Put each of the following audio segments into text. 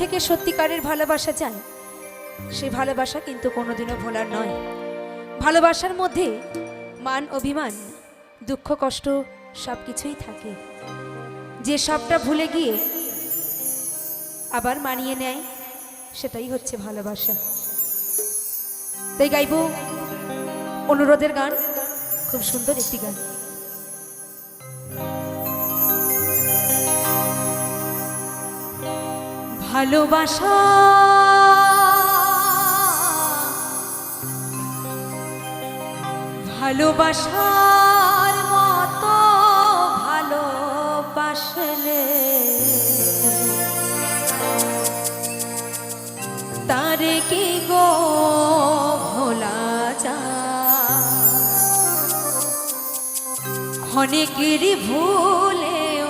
থেকে সত্যিকারের ভালোবাসা যায় সে ভালোবাসা কিন্তু কোনোদিনও ভোলার নয়। ভালোবাসার মধ্যে মান, অভিমান, দুঃখ, কষ্ট সব কিছুই থাকে। যে সবটা ভুলে গিয়ে আবার মানিয়ে নেয়, সেটাই হচ্ছে ভালোবাসা। তাই গাইব, অনুরোধের গান, খুব সুন্দর একটি গান। ভালোবাসা। ভালোবাসার মতো ভালোবাসলে তারে কি গো ভোলা যায়? অনেকেরই ভুলেও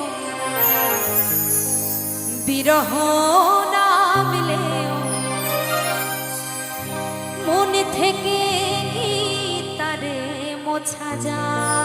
বিরহ মন থেকে কি তারে মোছা যায়।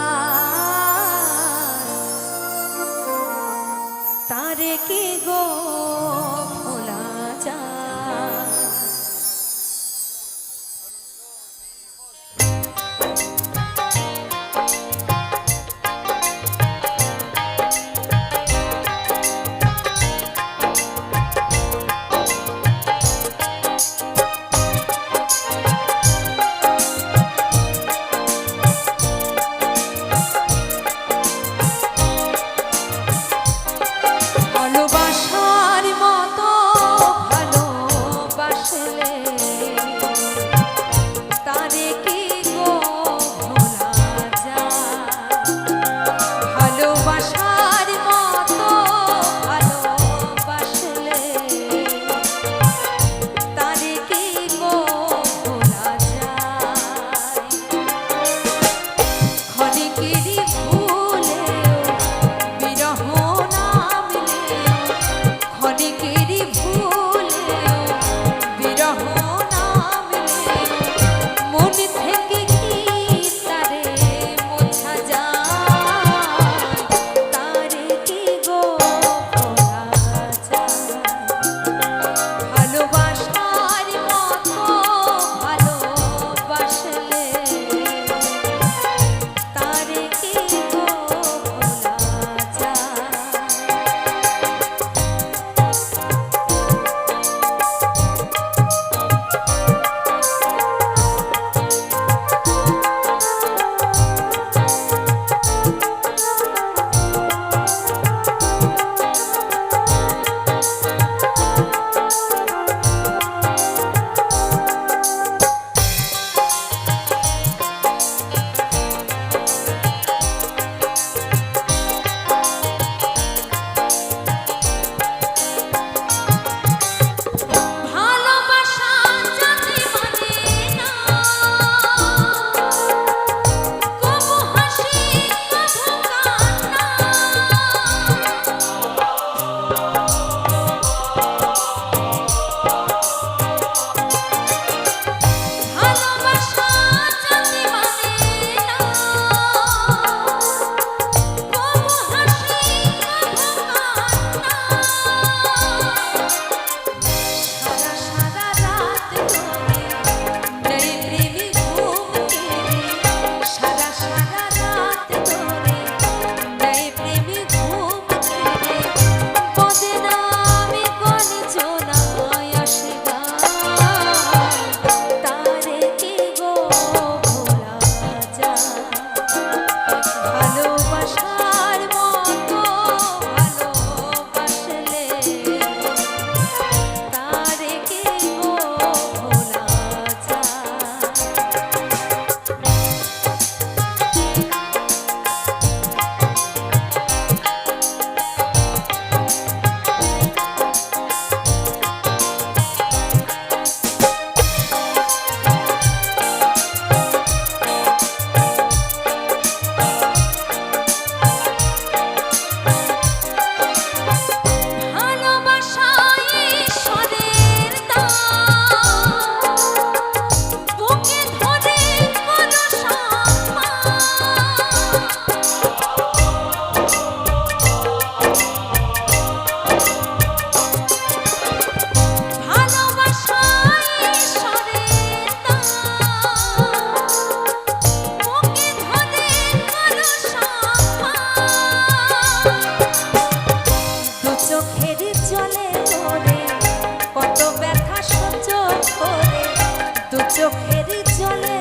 চোখের জলে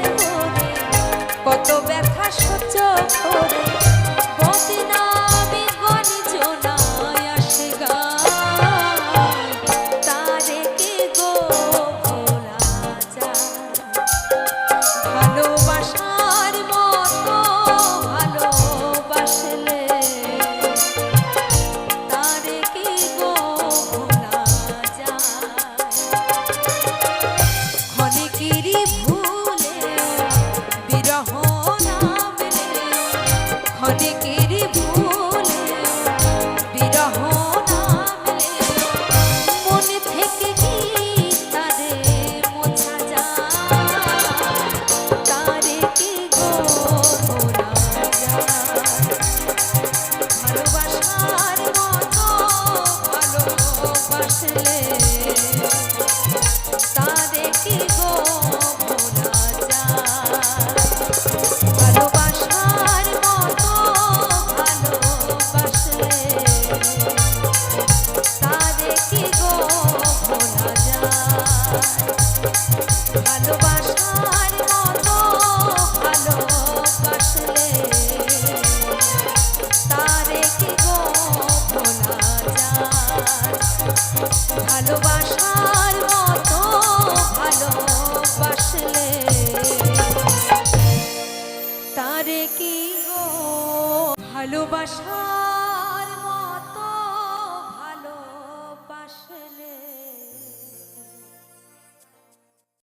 কত ব্যথা সহ্য করে ভালোবাসা